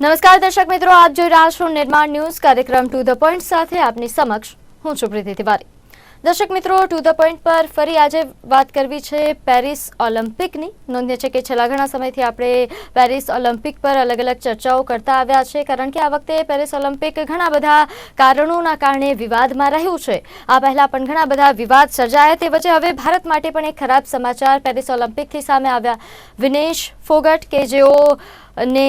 નમસ્કાર દર્શક મિત્રો, આપ જોઈ રહ્યા છો નિર્માણ ન્યૂઝ કાર્યક્રમ ટુ ધ પોઈન્ટ સાથે આપની સમક્ષ હું છું પ્રીતિ તિવારી. દર્શક મિત્રો ટુ ધ પોઈન્ટ પર ફરી આજે વાત કરવી છે પેરિસ ઓલિમ્પિકની. નોંધ્ય છે કે છેલ્લા ઘણા સમયથી આપણે પેરિસ ઓલિમ્પિક પર અલગ અલગ ચર્ચાઓ કરતા આવ્યા છે, કારણ કે આ વખતે પેરિસ ઓલિમ્પિક ઘણા બધા કારણોના કારણે વિવાદમાં રહ્યું છે. આ પહેલાં પણ ઘણા બધા વિવાદ સર્જાયા, તે વચ્ચે હવે ભારત માટે પણ એક ખરાબ સમાચાર પેરિસ ઓલિમ્પિકથી સામે આવ્યા. વિનેશ ફોગટ કે જેઓ ને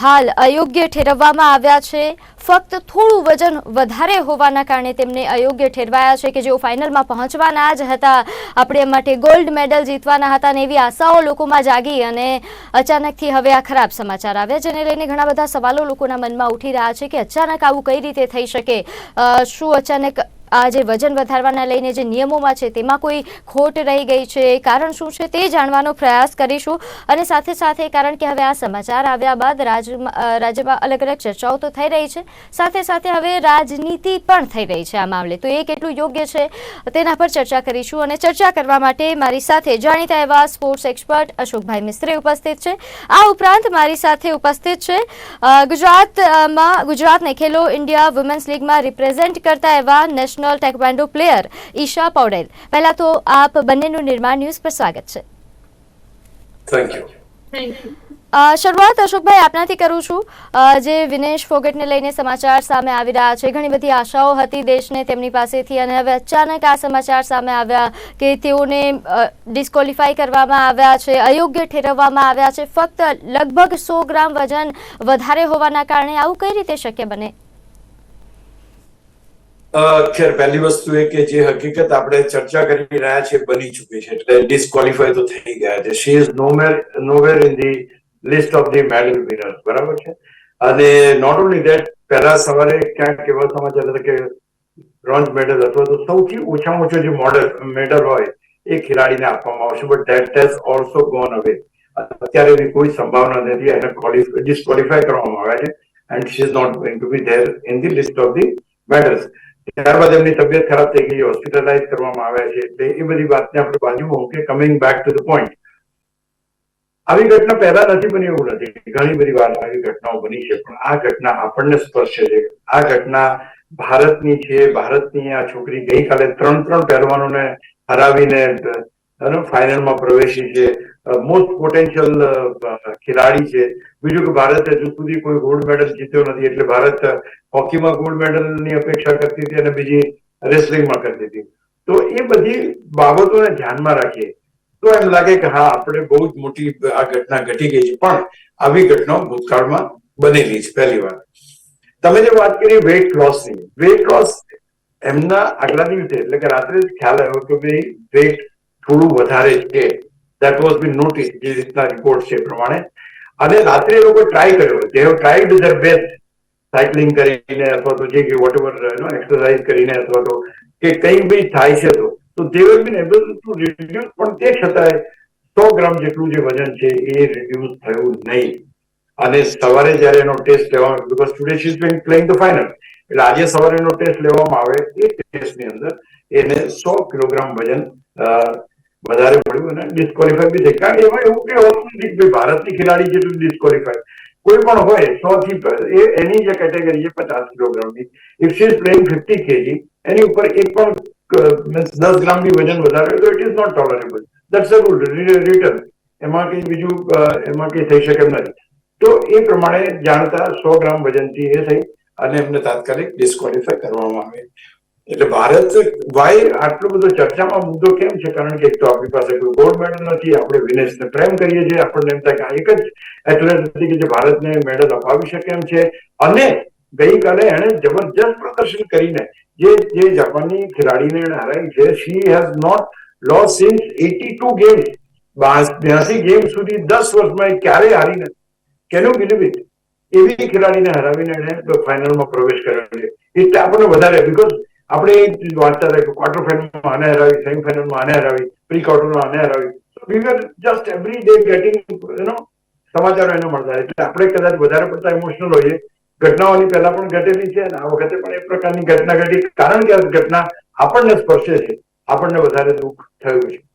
હાલ અયોગ્ય ઠેરવવામાં આવ્યા છે, ફક્ત થોડું વજન વધારે હોવાના કારણે તેમને અયોગ્ય ઠેરવાયા છે કે જેઓ ફાઇનલમાં પહોંચવાના જ હતા. આપણે એ માટે ગોલ્ડ મેડલ જીતવાના હતા અને એવી આશાઓ લોકોમાં જાગી અને અચાનકથી હવે આ ખરાબ સમાચાર આવ્યા, જેને લઈને ઘણા બધા સવાલો લોકોના મનમાં ઉઠી રહ્યા છે કે અચાનક આવું કઈ રીતે થઈ શકે? શું અચાનક આ જે વજન વધારવાના લઈને જે નિયમોમાં છે, તેમાં કોઈ ખોટ રહી ગઈ છે કારણ શું છે તે જાણવાનો પ્રયાસ કરીશું. અને સાથે સાથે કારણ કે હવે આ સમાચાર આવ્યા બાદ રાજ્યમાં અલગ અલગ ચર્ચાઓ તો થઈ રહી છે. સાથે સાથે હવે રાજનીતિ પણ થઈ રહી છે આ મામલે. તો એ કેટલું યોગ્ય છે, તેના પર ચર્ચા કરીશું. અને ચર્ચા કરવા માટે મારી સાથે જાણીતા એવા સ્પોર્ટ્સ એક્સપર્ટ અશોકભાઈ મિસ્ત્રી ઉપસ્થિત છે. આ ઉપરાંત મારી સાથે ઉપસ્થિત છે ગુજરાતમાં ગુજરાતને ખેલો ઇન્ડિયા વુમેન્સ લીગમાં રિપ્રેઝેન્ટ કરતા એવા national taekwondo player Isha Poudel. પહેલા તો આપ બંનેનું નિર્માણ ન્યૂઝ પર સ્વાગત છે. થેન્ક યુ અ, શરૂઆત અશોકભાઈ આપનાથી કરું છું. જે વિનેશ ફોગટને લઈને સમાચાર સામે આવી રહ્યા છે. ઘણી બધી આશાઓ હતી દેશને તેમની પાસેથી અને હવે અચાનક આ સમાચાર સામે આવ્યા કે તેઓને ડિસ્કોલિફાઈ કરવામાં આવ્યા છે અયોગ્ય ઠેરવવામાં આવ્યા છે. ફક્ત લગભગ સો ગ્રામ વજન વધારે હોવાના કારણે આવું કઈ રીતે શક્ય બને? ખેર, પહેલી વસ્તુ એ કે જે હકીકત આપણે ચર્ચા કરી રહ્યા છે બની ચૂકી છે. એટલે ડિસ્કોલિફાય તો થઈ ગયા છે. She is nowhere nowhere in the list of the medal winners બરાબર છે? અને નોટ ઓનલી ધેટ પહેલા સવારે ક્યાંક એવા સમાચાર હતા કે બ્રોન્ઝ મેડલ અથવા તો સૌથી ઓછામાં ઓછો જે મોડલ મેડલ હોય, એ ખેલાડીને આપવામાં આવશે. But that has also gone away અત્યારે એવી કોઈ સંભાવના નથી. એને ડિસ્કવોલિફાય કરવામાં આવ્યા છે. And she is not going to be there in the list of the medals ત્યારબાદ એમની તબિયત ખરાબ થઈ ગઈ હોસ્પિટલાઇઝ કરવામાં આવ્યા છે. એટલે એ બધી વાતને આપણે બાજુ કે coming back to the point આવી ઘટના પહેલા નથી બની એવું નથી. ઘણી બધી વાર આવી ઘટનાઓ બની છે, પણ આ ઘટના આપણને સ્પર્શે છે. આ ઘટના ભારતની છે. ભારતની આ છોકરી ગઈકાલે ત્રણ ત્રણ પહેલવાનોને હરાવીને ફાઇનલમાં પ્રવેશી છે. મોસ્ટ પોટેન્શિયલ ખેલાડી છે. બીજું કે ભારત હજુ સુધી કોઈ ગોલ્ડ મેડલ જીત્યો નથી. એટલે ભારત હોકીમાં ગોલ્ડ મેડલની અપેક્ષા કરતી હતી અને બીજી રેસલિંગમાં કરતી હતી. તો એ બધી બાબતોને ધ્યાનમાં રાખીએ. તો એમ લાગે કે હા, આપણે બહુ જ મોટી આ ઘટના ઘટી ગઈ છે. પણ આવી ઘટનાઓ ભૂતકાળમાં બનેલી છે પહેલી વાર. તમે જે વાત કરી વેઇટ લોસની વેઇટ લોસ એમના આગલા દિવસે, એટલે કે રાત્રે ખ્યાલ આવ્યો કે ભાઈ વેઇટ થોડું વધારે છે. દેટ વોઝ બી નોટિસ જે રીતના રિપોર્ટ છે પ્રમાણે અને રાત્રે લોકો ટ્રાય કર્યો they have tried their best cycling કરીને અથવા તો જે વોટ એવર એક્સરસાઇઝ કરીને અથવા તો કે કંઈ બી થાય છે તો તો they will been able to reduce પણ તે છતાંય સો ગ્રામ જેટલું જે વજન છે એ રિડ્યુસ થયું નહીં। અને સવારે જ્યારે એનો ટેસ્ટ લેવામાં because today she is playing the final એટલે આજે સવારે એનો ટેસ્ટ લેવામાં આવે એ ટેસ્ટની અંદર, એને સો કિલોગ્રામ વજન વધારે પડ્યું અને ડિસ્કોલિફાય બી થઈ કારણ એમાં એવું કઈ હોતું નથી કે ભારતની ખેલાડી જેટલું ડિસ્કોલિફાય કોઈ પણ હોય, સો થી એની જે કેટેગરી છે પચાસ કિલોગ્રામની. If she is playing fifty KG એની ઉપર એક પણ મીન્સ દસ ગ્રામની વજન વધારે તો it is not tolerable that's a rule return એમાં કઈ બીજું એમાં કઈ થઈ શકે નથી. તો એ પ્રમાણે જાણતા સો ગ્રામ વજનથી એ થઈ અને એમને તાત્કાલિક ડિસ્કોલિફાય કરવામાં આવે. એટલે ભારત વાય આટલો બધો ચર્ચામાં મુદ્દો કેમ છે? કારણ કે એક તો આપણી પાસે કોઈ ગોલ્ડ મેડલ નથી, આપણે વિનેશને પ્રેમ કરીએ છીએ, આપણને એમ થાય કે એક જ એથ્લેટ નથી કે જે ભારતને મેડલ અપાવી શકે એમ છે. અને ગઈકાલે એણે જબરજસ્ત પ્રદર્શન કરીને જે જે જાપાનની ખેલાડીને એણે હરાવી છે she has not loss since eighty two game બ્યાસી ગેમ સુધી દસ વર્ષમાં એ ક્યારેય હારી નથી કેન યુ બિલીવ ઇટ એવી ખેલાડીને હરાવીને એણે ફાઇનલમાં પ્રવેશ કર્યો છે. એટલે આપણને વધારે બીકોઝ આપણે વાંચતા હતા કે ક્વાર્ટર ફાઇનલમાં આને હરાવી સેમિફાઇનલમાં આને હરાવી પ્રી ક્વાર્ટરમાં આને હરાવી are just every day getting you know સમાચારો એને મળતા એટલે આપણે કદાચ વધારે પડતા ઇમોશનલ હોઈએ. ઘટનાઓની પહેલા પણ ઘટેલી છે અને આ વખતે પણ એ પ્રકારની ઘટના ઘટી. કારણ કે આ ઘટના આપણને સ્પર્શે છે. આપણને વધારે દુઃખ થયું છે.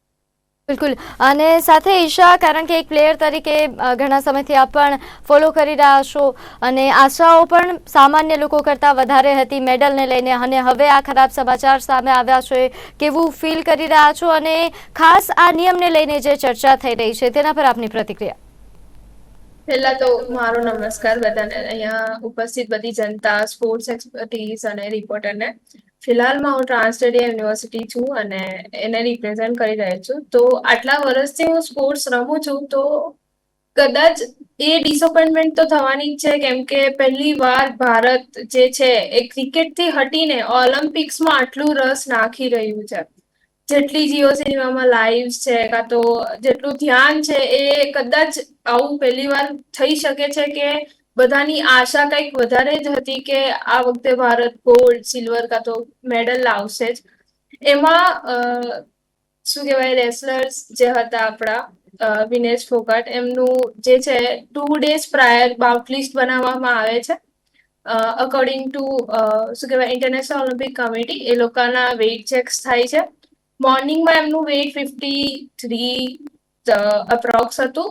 બિલકુલ. અને સાથે ઈશા, કારણ કે એક પ્લેયર તરીકે ઘણા સમયથી આપ પણ ફોલો કરી રહ્યા છો અને આશાઓ પણ સામાન્ય લોકો કરતાં વધારે હતી મેડલને લઈને. અને હવે આ ખરાબ સમાચાર સામે આવ્યા છે. કેવું ફીલ કરી રહ્યા છો? અને ખાસ આ નિયમને લઈને જે ચર્ચા થઈ રહી છે, તેના પર આપની પ્રતિક્રિયા. પહેલા તો મારો નમસ્કાર બધાને. અહીંયા ઉપસ્થિત બધી જનતા સ્પોર્ટ્સ એક્સપર્ટીઝ અને રિપોર્ટરને ફિલહાલમાં હું ટ્રાન્સસ્ટેડિયા યુનિવર્સિટી છું અને એને રિપ્રેઝેન્ટ કરી રહી છું. તો આટલા વર્ષથી હું સ્પોર્ટ્સ રમું છું તો કદાચ એ ડિસઅપોઇન્ટમેન્ટ તો થવાની જ છે, કેમ કે પહેલી વાર ભારત જે છે એ ક્રિકેટથી હટીને ઓલિમ્પિક્સમાં આટલું રસ નાખી રહ્યું છે. જેટલી જીઓ સિનેમામાં લાઈવ છે, કાં તો જેટલું ધ્યાન છે, એ કદાચ આવું પહેલી વાર થઈ શકે છે કે બધાની આશા કંઈક વધારે જ હતી કે આ વખતે ભારત ગોલ્ડ સિલ્વર કાં તો મેડલ લાવશે જ. એમાં શું કહેવાય રેસલર્સ જે હતા આપણા વિનેશ ફોગાટ, એમનું જે છે two days prior bout list બનાવવામાં આવે છે. અકોર્ડિંગ ટુ શું કહેવાય ઇન્ટરનેશનલ ઓલિમ્પિક કમિટી એ લોકોના વેઇટ ચેક્સ થાય છે. મોર્નિંગમાં એમનું વેઇટ ફિફ્ટી થ્રી અપ્રોક્સ હતું.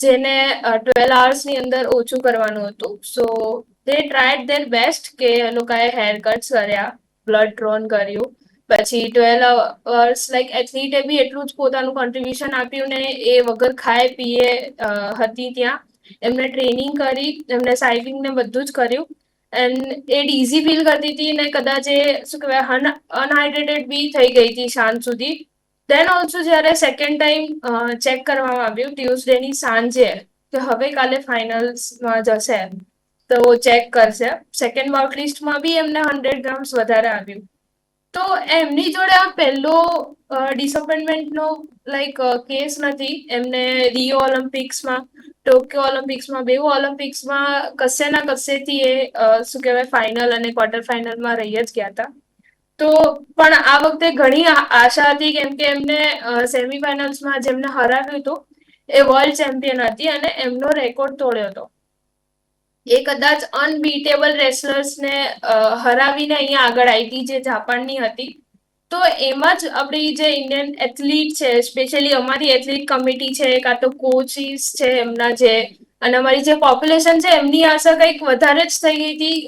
જેને ટ્વેલ્વ આવર્સની અંદર ઓછું કરવાનું હતું. So they tried their best કે એ લોકોએ હેર કટ્સ કર્યા બ્લડ ડ્રોન કર્યું. પછી ટ્વેલ્વ અવર્સ લાઈક એથ્લીટે બી એટલું જ પોતાનું કોન્ટ્રીબ્યુશન આપ્યું ને એ વગર ખાય, પીએ હતી ત્યાં. એમને ટ્રેનિંગ કરી, એમને સાઇકલિંગ ને બધું જ કર્યું. એન્ડ એ ડીઝી ફીલ કરતી હતી ને કદાચ એ, શું કહેવાય અનહાઇડ્રેટેડ બી થઈ ગઈ હતી સાંજ સુધી. દેન ઓલ્સો જ્યારે સેકન્ડ ટાઈમ ચેક કરવામાં આવ્યું ટ્યુઝડેની સાંજે, કે હવે કાલે ફાઇનલ્સમાં જશે તો ચેક કરશે. સેકન્ડ બાઉટ લિસ્ટમાં બી એમને હંડ્રેડ ગ્રામ્સ વધારે આવ્યું. તો એમની જોડે આ પહેલો ડિસઅપોઇન્ટમેન્ટનો લાઈક કેસ નથી. એમને રિયો ઓલિમ્પિક્સમાં ટોક્યો ઓલિમ્પિક્સમાં બેઉ ઓલિમ્પિક્સમાં કશે ના કશેથી એ શું કહેવાય ફાઇનલ અને ક્વાર્ટર ફાઇનલમાં રહી જ ગયા હતા. તો પણ આ વખતે ઘણી આશા હતી કેમ કે એમને સેમીફાઇનલ્સમાં જેમને હરાવ્યું હતું, એ વર્લ્ડ ચેમ્પિયન હતી અને એમનો રેકોર્ડ તોડ્યો હતો. એ કદાચ અનબીટેબલ રેસલર્સને હરાવીને અહીંયા આગળ આવી હતી જે જાપાનની હતી. તો એમાં જ આપણી જે ઇન્ડિયન એથ્લીટ છે સ્પેશિયલી અમારી એથ્લીટ કમિટી છે, કાં તો કોચિસ છે, એમના જે અને અમારી જે પોપ્યુલેશન છે, એમની આશા કંઈક વધારે જ થઈ ગઈ હતી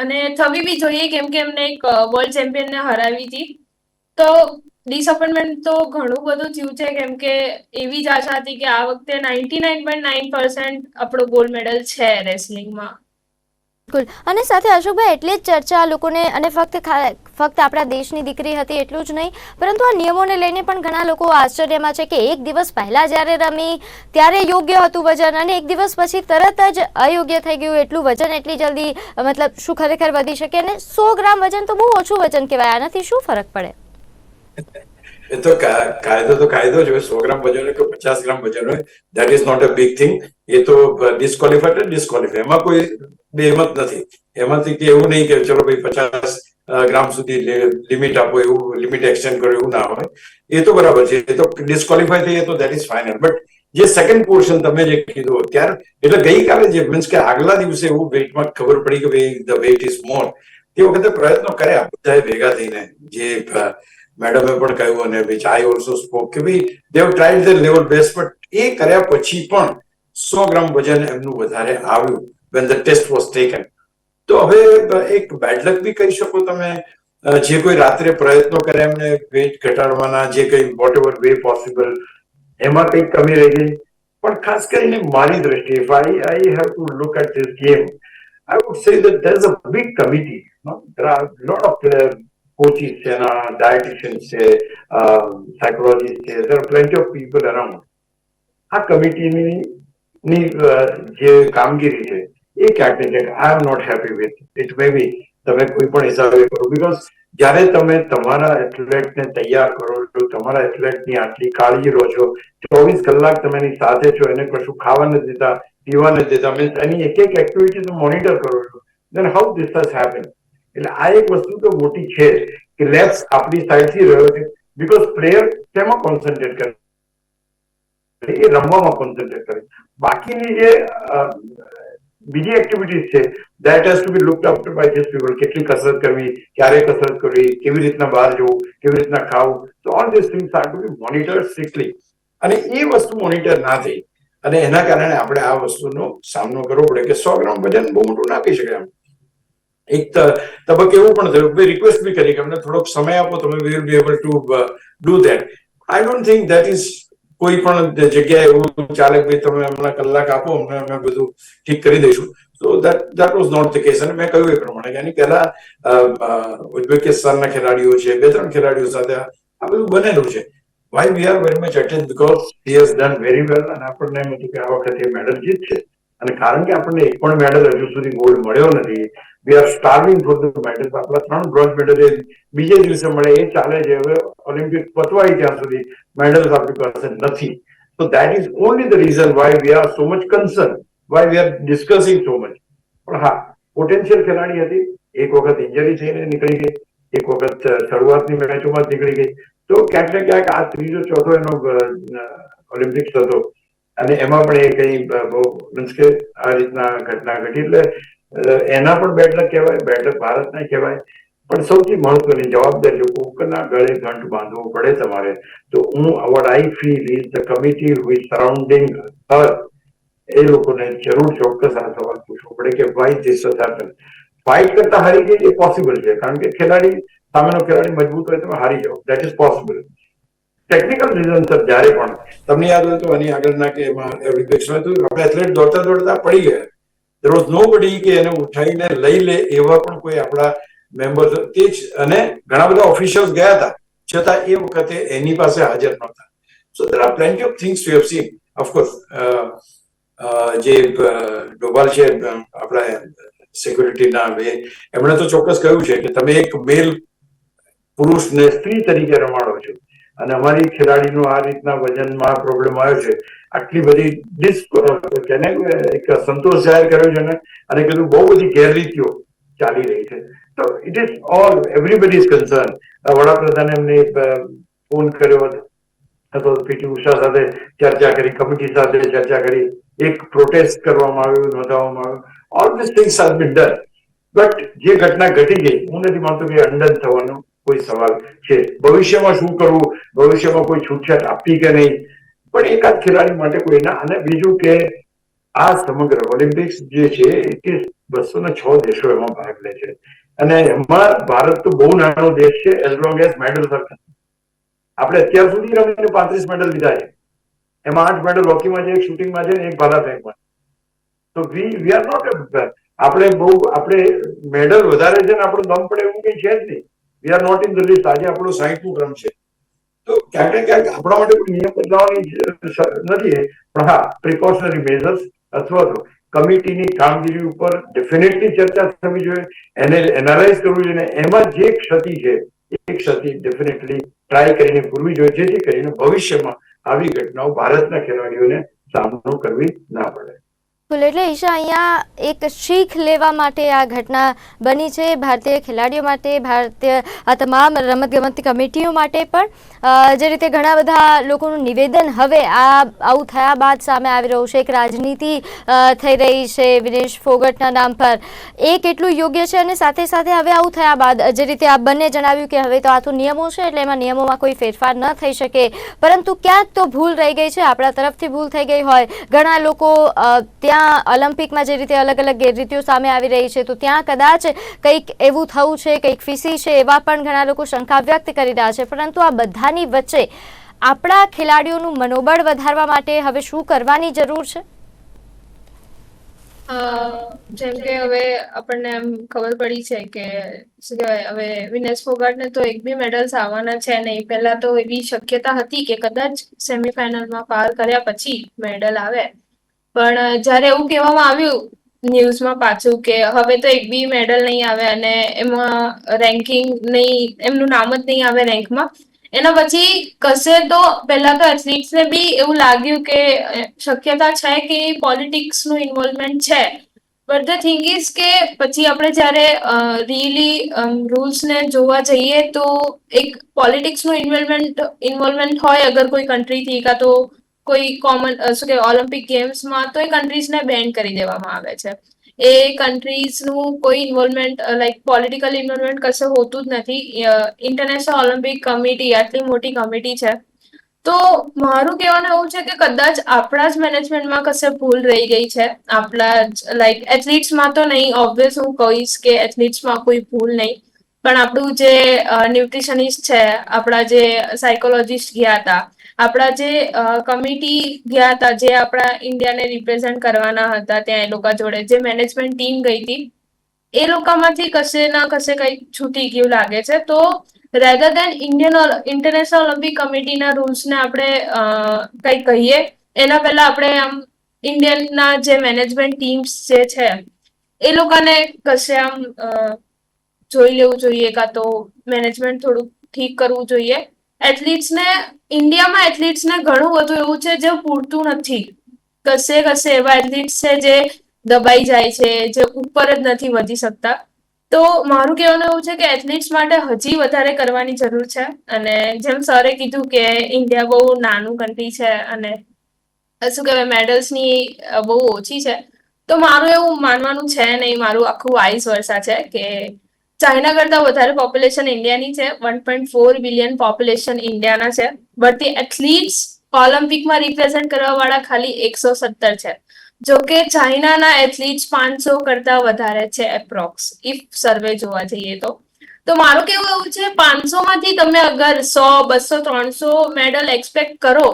અને થવી બી જોઈએ, કેમ કે એમને એક વર્લ્ડ ચેમ્પિયનને હરાવી હતી. તો ડિસઅપોઇન્ટમેન્ટ તો ઘણું બધું થયું છે, કેમ કે એવી જ આશા હતી કે આ વખતે ninety nine point nine percent આપણો ગોલ્ડ મેડલ છે રેસલિંગમાં બિલકુલ. અને સાથે અશોકભાઈ, એટલી જ ચર્ચા લોકોને અને ફક્ત ફક્ત આપણા દેશની દીકરી હતી એટલું જ નહીં, પરંતુ આ નિયમોને લઈને પણ ઘણા લોકો આશ્ચર્યમાં છે કે એક દિવસ પહેલા જ્યારે રમી, ત્યારે યોગ્ય હતું વજન અને એક દિવસ પછી તરત જ અયોગ્ય થઈ ગયું એટલું વજન એટલી જલ્દી, મતલબ શું ખરેખર વધી શકે? અને સો ગ્રામ વજન તો બહુ ઓછું વજન કહેવાય, આનાથી શું ફરક પડે? એ તો કાયદો તો કાયદો જ હોય, સો ગ્રામ વજન હોય કે પચાસ ગ્રામ વજન હોય that is not a big thing એ તો ડિસ્કોલિફાઈડ ડિસ્કોલિફાઈ એમાં કોઈ બેમત નથી. એમાંથી કે એવું નહીં કે ચલો ભાઈ પચાસ ગ્રામ સુધી લિમિટ આપો, એવું લિમિટ એક્સટેન્ડ કરો, એવું ના હોય. એ તો બરાબર છે. એ તો ડિસ્કોલિફાઈ થઈએ તો દેટ ઇઝ ફાઇનલ બટ જે સેકન્ડ પોર્શન તમે જે કીધું ત્યારે એટલે ગઈકાલે જે મીન્સ કે આગલા દિવસે એવું વેઇટમાં ખબર પડી કે ભાઈ ધ વેઇટ ઇઝ મોર તે વખતે પ્રયત્નો કર્યા, બધાએ ભેગા થઈને, જે મેડમે પણ કહ્યું અને વિચ આઈ ઓલસો સ્પોક કે ભાઈ they've tried the level best but એ કર્યા પછી પણ સો ગ્રામ વજન એમનું વધારે આવ્યું when the test was taken તો હવે એક બેડ લક બી કહી શકો તમે. જે કોઈ રાત્રે પ્રયત્નો કરે એમને વેટ ઘટાડવાના જે કંઈ વોટ એવર વે પોસિબલ એમાં કંઈક કમી રહી ગઈ પણ ખાસ કરીને મારી દ્રષ્ટિએ if I I have to look at this game I would say that there is a big committee no there are lot of uh, coaches છે એના dietitians છે psychologists છે are plenty of people around. આ કમિટીની જે કામગીરી છે એ ક્યાંક ને ક્યાંક I am not happy with it maybe તમે કોઈ પણ હિસાબે કરો બીકોઝ જ્યારે તમે તમારા એથ્લેટને તૈયાર કરો છો તમારા એથ્લેટની આટલી કાળજી લો છો ચોવીસ કલાક તમે એની સાથે છો એને કશું ખાવા નથી દેતા પીવા નથી દેતા મીન્સ એની એક એક એક્ટિવિટી મોનિટર કરો છો દેન હાઉ ધીસ હેપન એટલે આ એક વસ્તુ તો મોટી છે કે લેફ્ટ આપણી સાઈડથી રહ્યો છે. બીકોઝ પ્લેયર તેમાં કોન્સન્ટ્રેટ કરે? એ રમવામાં કોન્સન્ટ્રેટ કરે. બાકીની જે બીજી એક્ટિવિટીઝ છે that has to be looked after by this people કેટલી કસરત કરવી, ક્યારે કસરત કરવી, કેવી રીતના બહાર જવું, કેવી રીતના ખાવું. તો all this things are to be monitor strictly અને એ વસ્તુ મોનિટર ના થઈ. અને એના કારણે આપણે આ વસ્તુનો સામનો કરવો પડે કે સો ગ્રામ વજન બહુ મોટું નાખી શકાય આમ એક તબક્કે એવું પણ થયું. મેં રિક્વેસ્ટ બી કરી કે અમને થોડોક સમય આપો, તમે will be able to do that I don't think that is કોઈ પણ જગ્યાએ એવું ચાલે ભાઈ, તમે હમણાં કલાક આપો, અમને, અમે બધું ઠીક કરી દઈશું. તો that that was not the case અને મેં કહ્યું એ પ્રમાણે એની પહેલા ઉઝબેકિસ્તાનના ખેલાડીઓ છે, બે, ત્રણ ખેલાડીઓ સાથે આ બધું બનેલું છે. Why we are very much attend because he has done very well અને આપણને એમ હતું કે આ વખતે મેડલ જીતશે અને કારણ કે આપણને એક પણ મેડલ હજુ સુધી ગોલ્ડ મળ્યો નથી. We are starving for the medal આપણા ત્રણ બ્રોન્ઝ મેડલ બીજે દિવસે મળે, એ ચાલે છે. હવે ઓલિમ્પિક પતવાય ત્યાં સુધી મેડલ્સ આપણી પાસે નથી. તો that is only the reason why we are so much concern why we are discussing so much પણ હા પોટેન્શિયલ ખેલાડી હતી. એક વખત ઇન્જરી થઈને નીકળી ગઈ. એક વખત શરૂઆતની મેચોમાં નીકળી ગઈ. તો ક્યાંક ને ક્યાંક આ ત્રીજો, ચોથો એનો ઓલિમ્પિક્સ હતો. અને એમાં પણ એ કઈ મીન્સ કે આ રીતના ઘટના ઘટી. એટલે એના પણ બેડ લક કહેવાય બેડ લક ભારતને કહેવાય. પણ સૌથી મહત્વની જવાબદારી કુકરના ગળે ઘંટ બાંધવો પડે તમારે. તો હું what I feel is the committee with surrounding her એ લોકોને જરૂર ચોક્કસ આ સવાલ પૂછવો પડે કે વાય ધીસ હેપન ફાઇટ કરતા હારી ગઈ એ પોસિબલ છે. કારણ કે ખેલાડી, સામેનો ખેલાડી મજબૂત હોય તમે હારી જાઓ. That is possible technical reason sir, જ્યારે પણ. તમને યાદ હોય તો એની આગળના કે એમાં ઓલિમ્પિક્સમાં હતું. આપણે એથ્લેટ દોડતા દોડતા પડી ગયા. દેર વોઝ નો બડી કે એને ઉઠાવીને લઈ લે એવા પણ કોઈ આપણા મેમ્બર્સ તે જ અને ઘણા બધા ઓફિશિયલ્સ ગયા હતા. છતાં એ વખતે એની પાસે હાજર નહોતા. So there are plenty of things you have seen of course જે ડોભાલ છે આપણા સિક્યુરિટીના બે, એમણે તો ચોક્કસ કહ્યું છે કે તમે એક મેલ પુરુષને સ્ત્રી તરીકે રમાડો છો. અને અમારી ખેલાડીનો આ રીતના વજનમાં પ્રોબ્લેમ આવ્યો છે. આટલી બધી ડિસ્ક કેને એક સંતોષ જાહેર કર્યો છે ને, અને કીધું બહુ બધી ગેરરીતિઓ ચાલી રહી છે. તો it is all everybody is concern વડાપ્રધાને એમને ફોન કર્યો હતો. પીટી ઉષા સાથે ચર્ચા કરી, કમિટી સાથે ચર્ચા કરી. એક પ્રોટેસ્ટ કરવામાં આવ્યું, નોંધાવવામાં આવ્યું. All this things are been done but જે ઘટના ઘટી ગઈ, હું નથી માનતો કે અંડન થવાનો. કોઈ સવાલ છે. ભવિષ્યમાં શું કરવું? ભવિષ્યમાં કોઈ છૂટછાટ આપવી કે નહીં? પણ એકાદ ખેલાડી માટે કોઈ ના. અને બીજું કે આ સમગ્ર ઓલિમ્પિક્સ જે છે, એ બસો ને છ દેશો એમાં ભાગ લે છે. અને એમાં ભારત તો બહુ નાનો દેશ છે એઝ લોંગ એઝ મેડલ આપણે અત્યાર સુધી રમીને પાંત્રીસ મેડલ લીધા છે. એમાં આઠ મેડલ હોકીમાં છે, એક શૂટિંગમાં છે એક ભાલા ફેંકમાં તો વી વી આર નોટ આપણે બહુ, આપણે મેડલ વધારે છે ને આપણો દમ પડે એવું કઈ છે જ નહીં. We are not in the list આજે આપણો સાહીઠમું ક્રમ છે. તો ક્યાંક ક્યાંક આપણા માટે કોઈ નિયમ બદલાવાની નથી પણ હા પ્રિકોશનરી મેઝર્સ અથવા તો કમિટીની કામગીરી ઉપર ડેફિનેટલી ચર્ચા થવી જોઈએ. એને એનાલાઇઝ કરવું જોઈએ. એમાં જે ક્ષતિ છે, એ ક્ષતિ ડેફિનેટલી ટ્રાય કરીને પૂરવી જોઈએ. જેથી કરીને ભવિષ્યમાં આવી ઘટનાઓ ભારતના ખેલાડીઓને સામનો કરવી ના પડે. બિલકુલ એટલે ઈશા અહીંયા એક શીખ લેવા માટે આ ઘટના બની છે ભારતીય ખેલાડીઓ માટે ભારતીય આ તમામ રમતગમત કમિટીઓ માટે પણ. જે રીતે ઘણા બધા લોકોનું નિવેદન હવે આ આવું થયા બાદ સામે આવી રહ્યું છે. એક રાજનીતિ થઈ રહી છે વિનેશ ફોગટના નામ પર. એ કેટલું યોગ્ય છે અને સાથે સાથે હવે આવું થયા બાદ જે રીતે આ બંને જણાવ્યું કે હવે તો આ તો નિયમો છે એટલે એમાં નિયમોમાં કોઈ ફેરફાર ન થઈ શકે. પરંતુ ક્યાંક તો ભૂલ રહી ગઈ છે. આપણા તરફથી ભૂલ થઈ ગઈ હોય. ઘણા લોકો અ, ત્યાં ઓલિમ્પિકમાં જે રીતે અલગ અલગ ગેરરીતિઓ સામે આવી રહી છે, તો ત્યાં કદાચ કંઈક એવું થયું છે, કંઈક ફીસી છે, એવા પણ ઘણા લોકો શંકા વ્યક્ત કરી રહ્યા છે. પરંતુ આ બધાની વચ્ચે આપણા ખેલાડીઓનું મનોબળ વધારવા માટે હવે શું કરવાની જરૂર છે? જેમ કે હવે આપણને એમ ખબર પડી છે કે શું કહેવાય, હવે વિનેશ ફોગાટને તો એક બી મેડલ્સ આવવાના છે નહીં. પહેલા તો એવી શક્યતા હતી કે કદાચ સેમીફાઇનલમાં પાર કર્યા પછી મેડલ આવે. પણ જ્યારે એવું કહેવામાં આવ્યું ન્યૂઝમાં પાછું કે હવે તો એક બી મેડલ નહીં આવે અને એમાં રેન્કિંગ નહીં, એમનું નામ જ નહીં આવે રેન્કમાં, એના પછી કશે તો પહેલા તો એથ્લીટ્સને બી એવું લાગ્યું કે શક્યતા છે કે પોલિટિક્સનું ઇન્વોલ્વમેન્ટ છે. બટ ધ થિંગ ઇઝ કે પછી આપણે જ્યારે રીલી રૂલ્સને જોવા જઈએ તો એક પોલિટિક્સનું ઇન્વોલ્વમેન્ટ ઇન્વોલ્વમેન્ટ હોય અગર કોઈ કન્ટ્રીથી કાં તો કોઈ કોમન શું કે ઓલિમ્પિક ગેમ્સમાં તો એ કન્ટ્રીઝને બેન કરી દેવામાં આવે છે. એ કન્ટ્રીઝનું કોઈ ઇન્વોલ્વમેન્ટ લાઈક પોલિટિકલ ઇન્વોલ્વમેન્ટ કશે હોતું જ નથી. ઇન્ટરનેશનલ ઓલિમ્પિક કમિટી આટલી મોટી કમિટી છે. તો મારું કહેવાનું એવું છે કે કદાચ આપણા જ મેનેજમેન્ટમાં કશે ભૂલ રહી ગઈ છે. આપણા જ લાઈક એથ્લીટ્સમાં તો નહીં ઓબ્વિયસ હું કહીશ કે એથ્લીટ્સમાં કોઈ ભૂલ નહીં. પણ આપણું જે ન્યુટ્રિશનિસ્ટ છે, આપણા જે સાયકોલોજીસ્ટ ગયા હતા આપણા જે કમિટી ગયા હતા જે આપણા ઇન્ડિયાને રિપ્રેઝેન્ટ કરવાના હતા ત્યાં એ લોકો જોડે જે મેનેજમેન્ટ ટીમ ગઈ હતી એ લોકોમાંથી કશે ના કશે કંઈક છૂટી ગયું લાગે છે. તો rather than Indian International Olympic કમિટીના રૂલ્સને આપણે અ, કંઈક કહીએ એના પહેલા આપણે આમ ઇન્ડિયનના જે મેનેજમેન્ટ ટીમ્સ જે છે એ લોકોને કશે આમ જોઈ લેવું જોઈએ કાં તો મેનેજમેન્ટ થોડુંક ઠીક કરવું જોઈએ. એથ્લીટ્સને ઇન્ડિયામાં એથ્લીટ્સને ઘણું બધું એવું છે જે પૂરતું નથી. કશે કશે એવા એથ્લીટ્સ છે જે દબાઈ જાય છે, જે ઉપર જ નથી વધી શકતા. તો મારું કહેવાનું એવું છે કે એથ્લીટ્સ માટે હજી વધારે કરવાની જરૂર છે. અને જેમ સરે કીધું કે ઇન્ડિયા બહુ નાનું કન્ટ્રી છે અને શું કહેવાય મેડલ્સની બહુ ઓછી છે. તો મારું એવું માનવાનું છે નહીં, મારું આખું વાઇસ વર્ષા છે કે ચાઇના કરતાં વધારે પોપ્યુલેશન ઇન્ડિયાની છે. One point four billion population ઇન્ડિયાના છે. બટ ધી એથ્લીટ્સ ઓલિમ્પિકમાં રિપ્રેઝેન્ટ કરવા વાળા ખાલી એકસો સત્તર છે. જો કે ચાઇનાના એથ્લીટ્સ પાંચસો કરતાં વધારે છે એપ્રોક્સ ઇફ સર્વે જોવા જઈએ તો. તો મારું કેવું એવું છે પાંચસો માંથી તમે અગર સો, બસો, ત્રણસો મેડલ એક્સપેક્ટ કરો,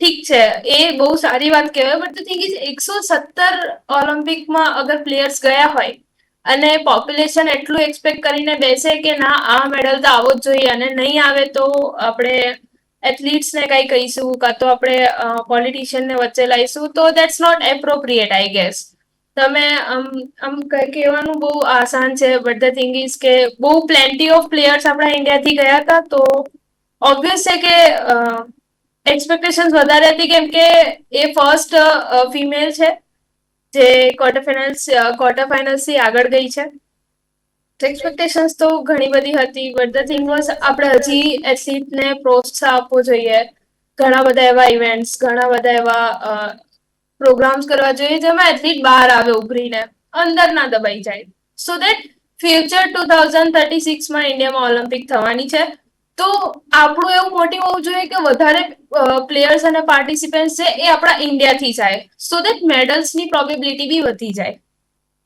ઠીક છે, એ બહુ સારી વાત કહેવાય બટ ધ થિંગ ઇઝ એકસો સત્તર ઓલિમ્પિકમાં અગર પ્લેયર્સ ગયા હોય અને પોપ્યુલેશન એટલું એક્સપેક્ટ કરીને બેસે કે ના, આ મેડલ તો આવો જ જોઈએ અને નહીં આવે તો આપણે એથ્લીટ્સને કંઈ કહીશું કાં તો આપણે પોલિટિશિયનને વચ્ચે લાવીશું. તો that's not appropriate I guess તમે આમ આમ કહેવાનું બહુ આસાન છે. બટ ધ થિંગ ઇઝ કે બહુ પ્લેન્ટી ઓફ પ્લેયર્સ આપણા ઇન્ડિયાથી ગયા હતા. તો ઓબ્વિયસ છે કે એક્સપેક્ટેશન્સ વધારે હતી કેમ કે એ ફર્સ્ટ ફિમેલ છે. જે ક્વાર્ટર ફાઇનલ્સ ક્વાર્ટર ફાઇનલ્સથી આગળ ગઈ છે. એક્સપેક્ટેશન્સ તો ઘણી બધી હતી બટ ધ થિંગ વોઝ આપણે હજી એથ્લીટને પ્રોત્સાહ આપવો જોઈએ. ઘણા બધા એવા ઇવેન્ટ્સ ઘણા બધા એવા પ્રોગ્રામ્સ કરવા જોઈએ, જેમાં એથ્લીટ બહાર આવે ઉભરીને અંદર ના દબાઈ જાય. So that future two thousand thirty સિક્સમાં ઇન્ડિયામાં ઓલિમ્પિક થવાની છે. તો આપણું એવું મોટિવ હોવું જોઈએ કે વધારે પ્લેયર્સ અને પાર્ટિસિપન્ટ છે એ આપણા ઇન્ડિયાથી જાય. સો દેટ મેડલ્સની પ્રોબેબિલિટી બી વધી જાય.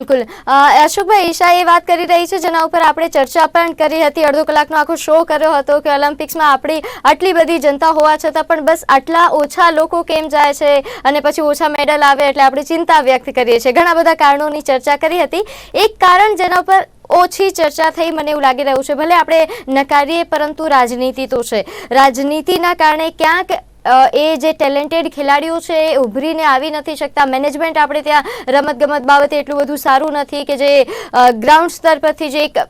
બિલકુલ. અશોકભાઈ ઈશા એ વાત કરી રહી છે, જેના ઉપર આપણે ચર્ચા પણ કરી હતી. અડધો કલાકનો આખો શો કર્યો હતો કે ઓલિમ્પિક્સમાં આપણી આટલી બધી જનતા હોવા છતાં પણ બસ આટલા ઓછા લોકો કેમ જાય છે અને પછી ઓછા મેડલ આવે એટલે આપણે ચિંતા વ્યક્ત કરીએ છીએ. ઘણા બધા કારણોની ચર્ચા કરી હતી. એક કારણ જેના પર ઓછી ચર્ચા થઈ, મને એવું લાગી રહ્યું છે. ભલે આપણે નકારીએ, પરંતુ રાજનીતિ તો છે. રાજનીતિના કારણે ક્યાંક એ જે ટેલેન્ટેડ ખેલાડીઓ છે, એ ઉભરીને આવી નથી શકતા. મેનેજમેન્ટ આપણે ત્યાં રમતગમત બાબતે એટલું બધું સારું નથી કે જે ગ્રાઉન્ડ સ્તર પરથી જે એક,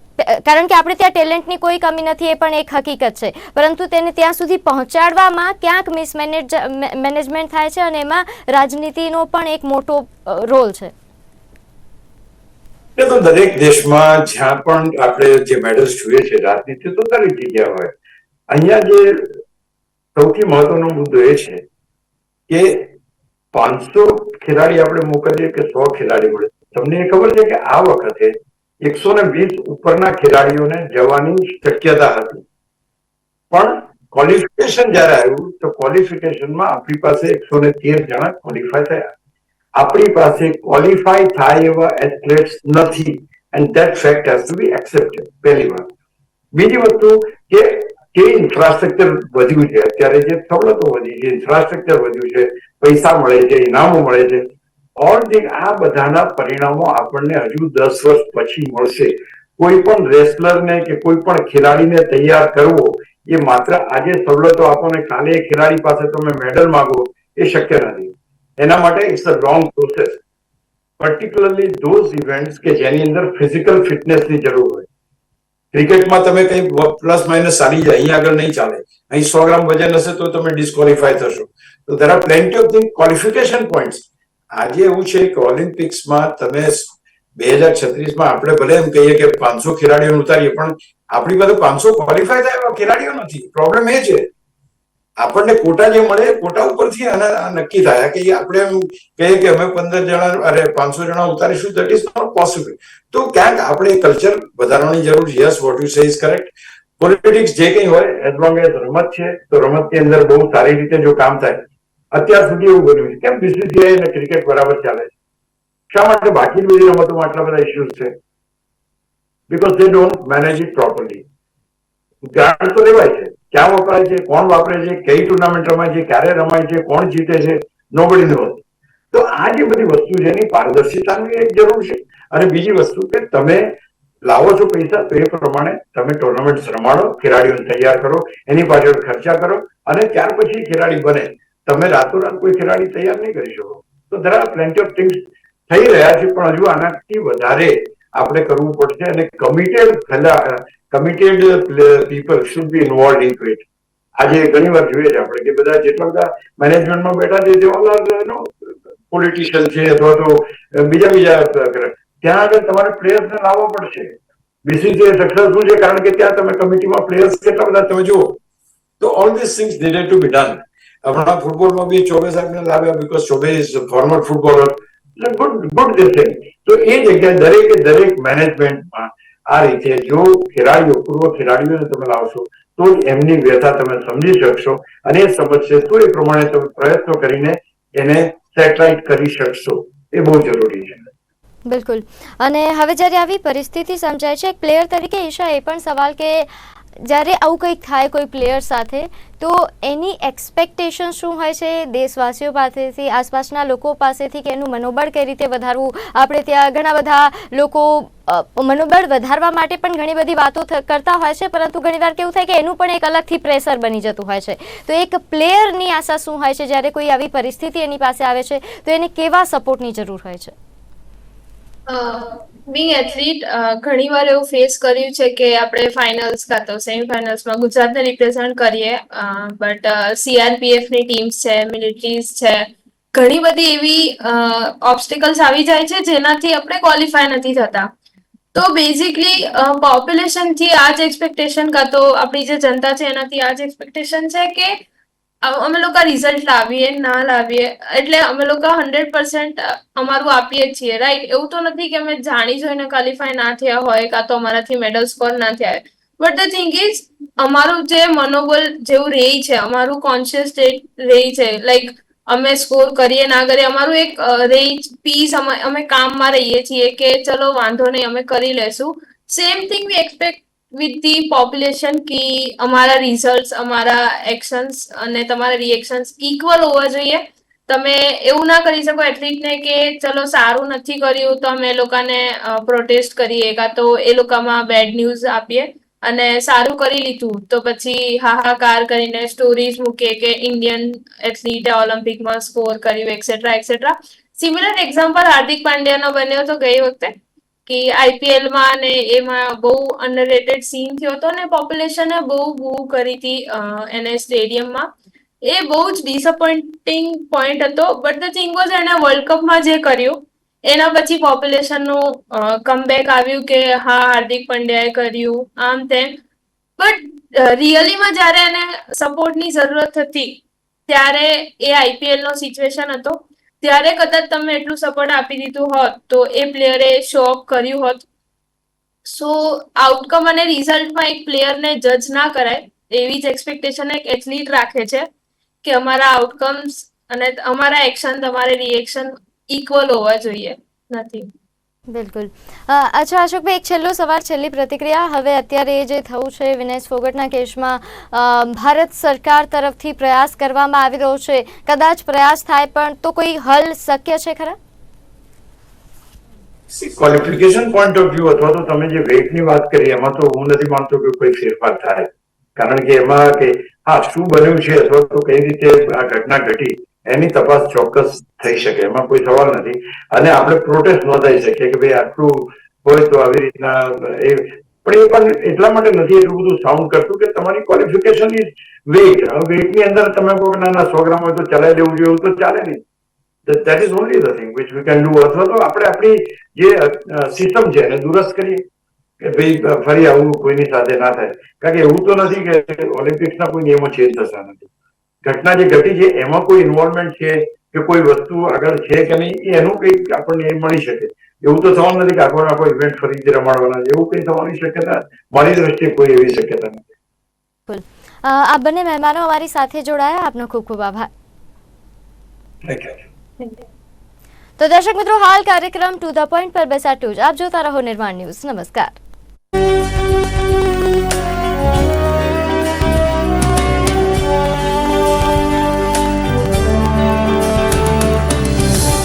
કારણ કે આપણે ત્યાં ટેલેન્ટની કોઈ કમી નથી, એ પણ એક હકીકત છે. પરંતુ તેને ત્યાં સુધી પહોંચાડવામાં ક્યાંક મિસમેનેજ મેનેજમેન્ટ થાય છે અને એમાં રાજનીતિનો પણ એક મોટો રોલ છે. એ તો દરેક દેશમાં જ્યાં પણ આપણે જે મેડલ્સ જોઈએ છે રાજનીતિ તો દરેક જગ્યા હોય, અહીંયા જે સૌથી મહત્વનો મુદ્દો એ છે કે પાંચસો ખેલાડી આપણે મોકલીએ કે સો ખેલાડી મળે. તમને એ ખબર છે કે આ વખતે એકસો ને વીસ ઉપરના ખેલાડીઓને જવાની શક્યતા હતી. પણ ક્વોલિફિકેશન જયારે આવ્યું, તો ક્વોલિફિકેશનમાં આપણી પાસે એકસો ને તેર જણા ક્વોલિફાય થયા. આપણી પાસે ક્વોલિફાય થાય એવા એથ્લેટ્સ નથી. And that fact has to be accepted પહેલી વાત. બીજી વસ્તુ કે જે ઇન્ફ્રાસ્ટ્રક્ચર વધ્યું છે, અત્યારે જે સવલતો વધી છે ઇન્ફ્રાસ્ટ્રક્ચર વધ્યું છે, પૈસા મળે છે, ઇનામો મળે છે ઓલ જે આ બધાના પરિણામો આપણને હજુ દસ વર્ષ પછી મળશે. કોઈ પણ રેસલરને કે કોઈ પણ ખેલાડીને તૈયાર કરવો, એ માત્ર આજે સવલતો આપો ને કાલે ખેલાડી પાસે તમે મેડલ માંગો, એ શક્ય નથી. એના માટે it's a wrong process particularly those events કે જેની અંદર ફિઝિકલ ફિટનેસની જરૂર હોય. ક્રિકેટમાં તમે કઈ પ્લસ માઇનસ સારી જાય અહીં આગળ નહીં ચાલે. અહીં સો ગ્રામ વજન હશે તો તમે ડિસ્કોલિફાય થશો. તો there are plenty of thing qualification points આજે એવું છે કે ઓલિમ્પિક્સમાં તમે બે હજાર છત્રીસમાં આપણે ભલે એમ કહીએ કે પાંચસો ખેલાડીઓને ઉતારીએ, પણ આપણી પાસે પાંચસો ક્વોલિફાય થાય એવા ખેલાડીઓ નથી. પ્રોબ્લેમ એ છે આપણને કોટા જે મળે કોટા ઉપરથી આના નક્કી થાય. કે આપણે એમ કહીએ કે અમે પંદર જણા, અરે પાંચસો જણા ઉતારીશું દેટ ઇઝ નોટ પોસિબલ તો ક્યાંક આપણે કલ્ચર વધારવાની જરૂર yes what you say is correct politics જે કંઈ હોય એઝ લોંગ એઝ રમત છે, તો રમતની અંદર બહુ સારી રીતે જો કામ થાય, અત્યાર સુધી એવું બન્યું છે. કેમ? બીસીસીઆઈ અને ક્રિકેટ બરાબર ચાલે છે. શા માટે બાકી બધી રમતોમાં આટલા બધા ઇસ્યુઝ છે? Because they don't manage it properly grant તો લેવાય છે. ક્યાં વપરાય છે, કોણ વાપરે છે, કઈ ટુર્નામેન્ટ રમાય છે, ક્યારે રમાય છે, કોણ જીતે છે નોબડી નોઝ તો આ જે બધી વસ્તુ છે એની પારદર્શિતાની એક જરૂર છે. અને બીજી વસ્તુ કે તમે લાવો છો પૈસા તો એ પ્રમાણે તમે ટુર્નામેન્ટ રમાડો, ખેલાડીઓને તૈયાર કરો, એની પાછળ ખર્ચા કરો અને ત્યાર પછી ખેલાડી બને. તમે રાતોરાત કોઈ ખેલાડી તૈયાર નહીં કરી શકો. તો ધરા પ્લેન્ટી ઓફ થિંગ્સ થઈ રહ્યા છે, પણ હજુ આનાથી વધારે આપણે કરવું પડશે અને committed committed people should be involve in it આજે ઘણી વાર જોઈએ છે આપણે કે બધા જેટલા બધા મેનેજમેન્ટમાં બેઠા છે તે પોલિટિશિયન છે અથવા તો બીજા બીજા ત્યાં આગળ તમારે પ્લેયર્સને લાવવો પડશે. બીસીસીઆઈ સક્સેસફુલ છે, કારણ કે ત્યાં તમે કમિટીમાં પ્લેયર્સ કેટલા બધા તમે જુઓ. તો all this things needed to be done હમણાં ફૂટબોલમાં બી ચોબે સાહેબને લાવ્યા because Chaubey is former footballer good good this thing તો એ જગ્યાએ દરેકે દરેક મેનેજમેન્ટમાં આ રીતે જો ખેલાડીઓ, પૂર્વ ખેલાડીઓને તમે લાવશો, તો એમની વ્યથા તમે સમજી શકશો અને સમજશે, તો એ પ્રમાણે તમે પ્રયત્નો કરીને એને સેટેલાઇટ કરી શકશો. એ બહુ જરૂરી છે. બિલકુલ. અને હવે જ્યારે આવી પરિસ્થિતિ સમજાય છે પ્લેયર તરીકે ઈશા એ પણ સવાલ કે જ્યારે આવું કંઈક થાય કોઈ પ્લેયર સાથે, તો એની એક્સપેક્ટેશન શું હોય છે દેશવાસીઓ પાસેથી, આસપાસના લોકો પાસેથી કે એનું મનોબળ કઈ રીતે વધારવું? આપણે ત્યાં ઘણા બધા લોકો મનોબળ વધારવા માટે પણ ઘણી બધી વાતો કરતા હોય છે, પરંતુ ઘણીવાર કેવું થાય કે એનું પણ એક અલગથી પ્રેશર બની જતું હોય છે. તો એક પ્લેયરની આશા શું હોય છે જ્યારે કોઈ આવી પરિસ્થિતિ એની પાસે આવે છે, તો એને કેવા સપોર્ટની જરૂર હોય છે? બિંગ એથ્લીટ ઘણી વાર એવું ફેસ કર્યું છે કે આપણે ફાઇનલ્સ કાં તો સેમિફાઇનલ્સમાં ગુજરાતને રિપ્રેઝન્ટ કરીએ બટ સીઆરપીએફની ટીમ્સ છે મિલિટરીઝ છે, ઘણી બધી એવી ઓબ્સ્ટિકલ્સ આવી જાય છે જેનાથી આપણે ક્વોલિફાય નથી થતા. તો બેઝિકલી પોપ્યુલેશનથી આ જ એક્સપેક્ટેશન કાં તો આપણી જે જનતા છે એનાથી આ જ એક્સપેક્ટેશન છે કે અમે લોકો રિઝલ્ટ લાવીએ, ના લાવીએ, એટલે અમે લોકો હંડ્રેડ પર્સન્ટ અમારું આપીએ છીએ રાઈટ એવું તો નથી કે અમે જાણી જોઈને ક્વોલિફાય ના થયા હોય, કાં તો અમારાથી મેડલ સ્કોર ના થયા હોય. બટ ધ થિંગ ઇઝ અમારું જે મનોબળ જેવું રહે છે, અમારું કોન્શિયસ સ્ટેટ રહે છે લાઈક અમે સ્કોર કરીએ, ના કરીએ, અમારું એક રેજ પીસ અમે કામમાં રહીએ છીએ કે ચલો વાંધો નહીં, અમે કરી લેશું. Same thing we expect with the population કે અમારા રિઝલ્ટ અમારા એક્શન્સ અને તમારા રિએક્શન્સ ઇક્વલ હોવા જોઈએ. તમે એવું ના કરી શકો એથ્લીટને કે ચલો સારું નથી કર્યું તો અમે એ લોકોને પ્રોટેસ્ટ કરીએ કાં તો એ લોકોમાં બેડ ન્યૂઝ આપીએ અને સારું કરી લીધું. તો પછી હાહાકાર કરીને સ્ટોરીઝ મૂકીએ કે ઇન્ડિયન એથ્લીટે ઓલિમ્પિકમાં સ્કોર કર્યું etcetera etcetera similar example Hardik પાંડ્યાનો બન્યો હતો ગઈ વખતે? કે આઈપીએલમાં ને એમાં બહુ અનરેટેડ સીન થયો હતો ને પોપ્યુલેશને બહુ બહુ કરી હતી એને સ્ટેડિયમમાં એ બહુ જ ડિસઅપોઇન્ટિંગ પોઈન્ટ હતો બટ ધ થિંગ વોઝ એણે વર્લ્ડ કપમાં જે કર્યું, એના પછી પોપ્યુલેશનનું કમબેક આવ્યું કે હા, હાર્દિક પંડ્યાએ કર્યું, આમ તેમ. બટ રિયલીમાં જ્યારે એને સપોર્ટની જરૂરત હતી, ત્યારે એ આઈપીએલ નો સિચ્યુએશન હતો. ત્યારે કદાચ તમે એટલું સપોર્ટ આપી દીધું હોત, તો એ પ્લેયરે શો ઓફ કર્યું હોત. સો આઉટકમ અને રિઝલ્ટમાં એક પ્લેયરને જજ ના કરાય, એવી જ એક્સપેક્ટેશન એક એથલીટ રાખે છે કે અમારા આઉટકમ્સ અને અમારા એક્શન તમારે રિએક્શન ઇક્વલ હોવા જોઈએ, નથી. બિલકુલ. અચ્છા અશોકભાઈ એક છેલ્લો સવાલ, છેલ્લી પ્રતિક્રિયા. હવે અત્યારે જે થયું છે, વિનેશ ફોગટના કેસમાં ભારત સરકાર તરફથી પ્રયાસ કરવામાં આવી રહ્યો છે. કદાચ પ્રયાસ થાય, પણ તો કોઈ હલ શક્ય છે ખરા? ક્વોલિફિકેશન પોઈન્ટ ઓફ વ્યૂ અથવા તો તમે જે વેઇટની વાત કરી, એમાં તો હું નથી માનતો કે કોઈ ફેરફાર થાય. કારણ કે એમાં કે, હા, શું બન્યું છે, અથવા તો કઈ રીતે આ ઘટના ઘટી એની તપાસ ચોક્કસ થઈ શકે. એમાં કોઈ સવાલ નથી. અને આપણે પ્રોટેસ્ટ નોંધાઈ શકીએ કે ભાઈ આટલું હોય તો આવી રીતના એ પણ એ પણ એટલા માટે નથી એટલું બધું સાઉન્ડ કરતું કે તમારી ક્વોલિફિકેશન ઇઝ વેઇટ વેઇટની અંદર તમે કોઈ નાના સો ગ્રામ હોય તો ચલાવી દેવું જોઈએ તો ચાલે નહીં. That is only the thing which we can do અથવા તો આપણે આપણી જે સિસ્ટમ છે એને દુરસ્ત કરીએ. કે ભાઈ, ફરી આવું કોઈની સાથે ના થાય. કારણ કે એવું તો નથી કે ઓલિમ્પિક્સના કોઈ નિયમો ચેન્જ થતા નથી. ઘટના જે ઘટી છે એમાં કોઈ ઇન્વોલ્વમેન્ટ છે કે કોઈ વસ્તુ આગળ છે કે નહીં એનું કંઈક આપણને મળી શકે. એવું તો થવાનું નથી કે આખો આખો ઇવેન્ટ ફરીથી રમાડવાના એવું કંઈ થવાની શક્યતા મારી દ્રષ્ટિએ કોઈ એવી શક્યતા નથી. આ બંને મહેમાનો અમારી સાથે જોડાયા. આપનો ખૂબ ખૂબ આભાર. તો દર્શક મિત્રો હાલ કાર્યક્રમ ટુ ધ પોઈન્ટ પર બેસાટ્યું જ આપ જોતા રહો નિર્માણ ન્યૂઝ. નમસ્કાર.